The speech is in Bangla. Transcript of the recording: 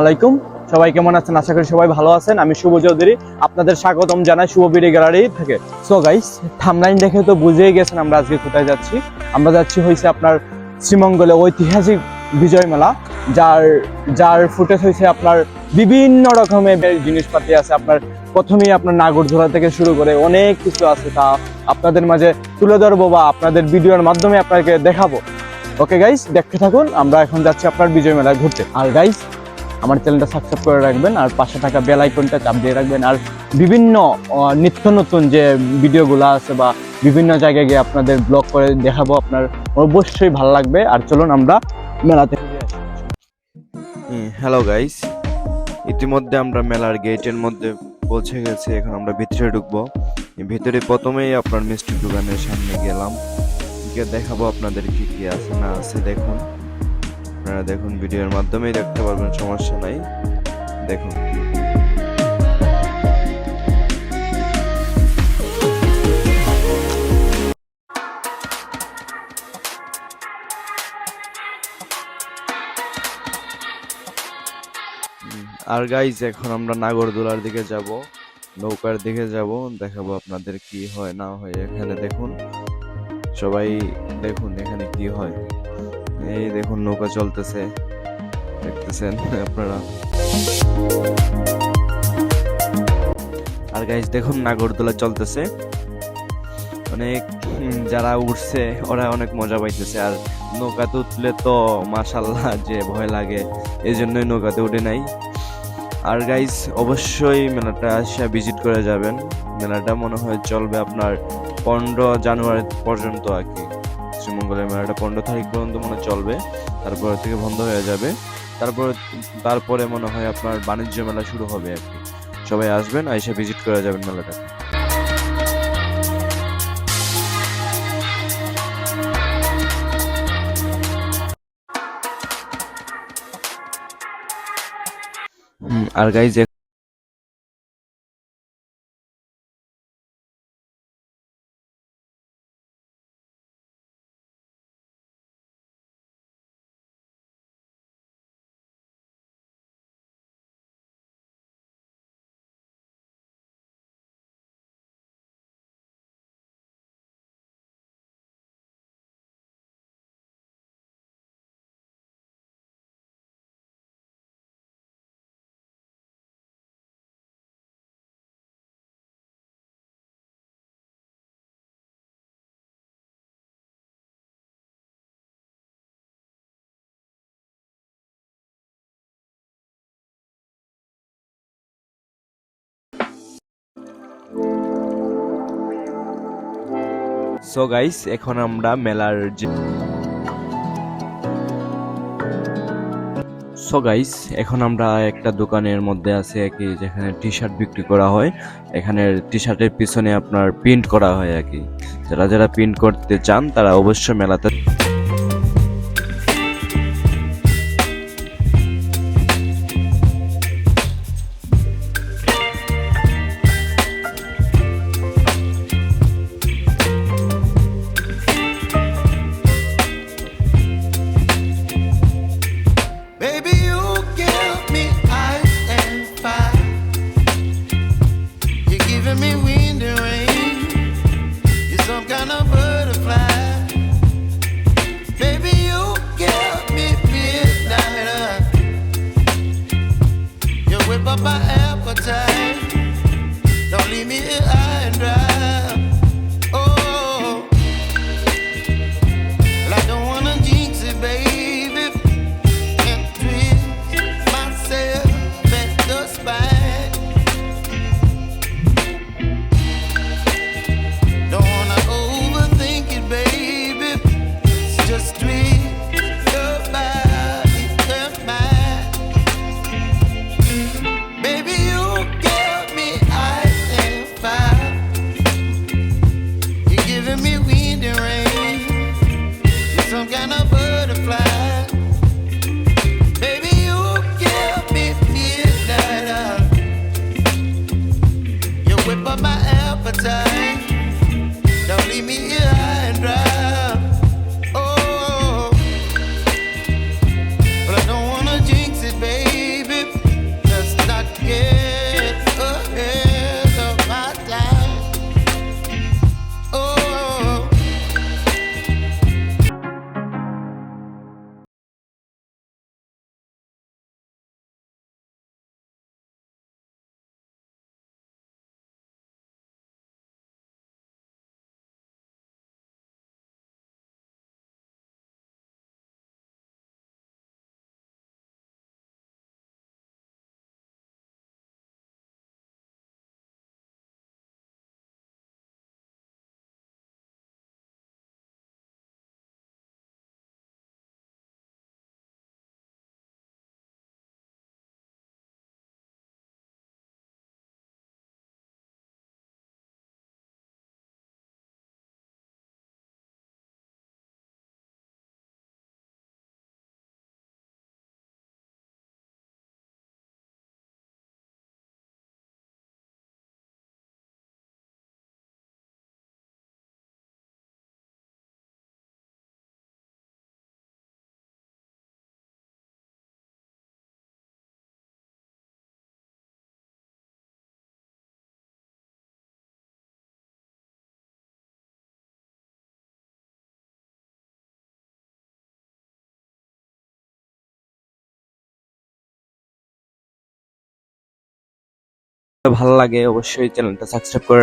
আলাইকুম। সবাই কেমন আছেন? আশা করি সবাই ভালো আছেন। আমি শুভ চৌধুরী। আপনাদের স্বাগতম জানাই শুভ বিডি গ্যালারি থেকে। সো গাইস থামলাইন দেখে তো বুঝেই গেছেন আমরা আজকে কোথায় যাচ্ছি। আমরা যাচ্ছি হয়েছে আপনার শ্রীমঙ্গলে ঐতিহাসিক বিজয় মেলা, যার যার ফুটেজ হয়েছে আপনার বিভিন্ন রকমের জিনিসপাতি আছে। আপনার প্রথমেই আপনার নাগরঝোলা থেকে শুরু করে অনেক কিছু আছে তা আপনাদের মাঝে তুলে ধরবো বা আপনাদের ভিডিওর মাধ্যমে আপনাকে দেখাবো। ওকে গাইস দেখতে থাকুন। আমরা এখন যাচ্ছি আপনার বিজয় মেলায় ঘুরতে। আর গাইস আমার চ্যানেলটা সাবস্ক্রাইব করে রাখবেন, আর পাশে থাকা বেল আইকনটা চাপ দিয়ে রাখবেন, আর বিভিন্ন নিত্য নতুন যে ভিডিওগুলো আছে বা বিভিন্ন জায়গায় গিয়ে আপনাদের ব্লগ করে দেখাবো, আপনার অবশ্যই ভালো লাগবে। আর চলুন আমরা মেলাতে হ্যালো গাইস ইতিমধ্যে আমরা মেলার গেটের মধ্যে পৌঁছে গেছি, এখন আমরা ভিতরে ঢুকবো। ভিতরে প্রথমেই আপনার মিষ্টির দোকানের সামনে গেলাম। গিয়ে দেখাবো আপনাদের কি কি আছে, না আছে, দেখুন। আপনারা দেখুন ভিডিওর মাধ্যমেই দেখতে পারবেন, সমস্যা নাই। দেখুন। আর গাইজ এখন আমরা নাগরদোলার দিকে যাব, নৌকার দিকে যাব, দেখাবো আপনাদের কি হয় না হয় এখানে দেখুন। সবাই দেখুন এখানে কি হয়। এই দেখুন, নৌকা চলতেছে। দেখতেছেন আপনারা? আর গাইজ দেখুন, নাগরদোলা চলতেছে। অনেক যারা উঠছে ওরা অনেক মজা পাইতেছে। আর নৌকাতে উঠলে তো মাশাল্লাহ যে ভয় লাগে এই জন্যই নৌকাতে উঠে নাই। আর গাইস অবশ্যই মেলাটা আসা ভিজিট করে যাবেন। মেলাটা মনে হয় চলবে আপনার পনেরো জানুয়ারি পর্যন্ত আর কি। শ্রীমঙ্গলের মেলাটা পনেরো তারিখ পর্যন্ত মনে চলবে। তারপর থেকে বন্ধ হয়ে যাবে। তারপরে তারপরে মনে হয় আপনার বাণিজ্য মেলা শুরু হবে আর কি। সবাই আসবেন, আইসা ভিজিট করে যাবেন মেলাটা। আর গাইজ সো গাইস এখন আমরা মেলার সো গাইস এখন আমরা একটা দোকানের মধ্যে আছি কি, যেখানে টি শার্ট বিক্রি করা হয়। এখানে টি শার্টের পিছনে আপনার প্রিন্ট করা হয়, আর কি। যারা যারা প্রিন্ট করতে চান, তারা অবশ্যই মেলাতে ভালো লাগে অবশ্যই চ্যানেলটা সাবস্ক্রাইব করে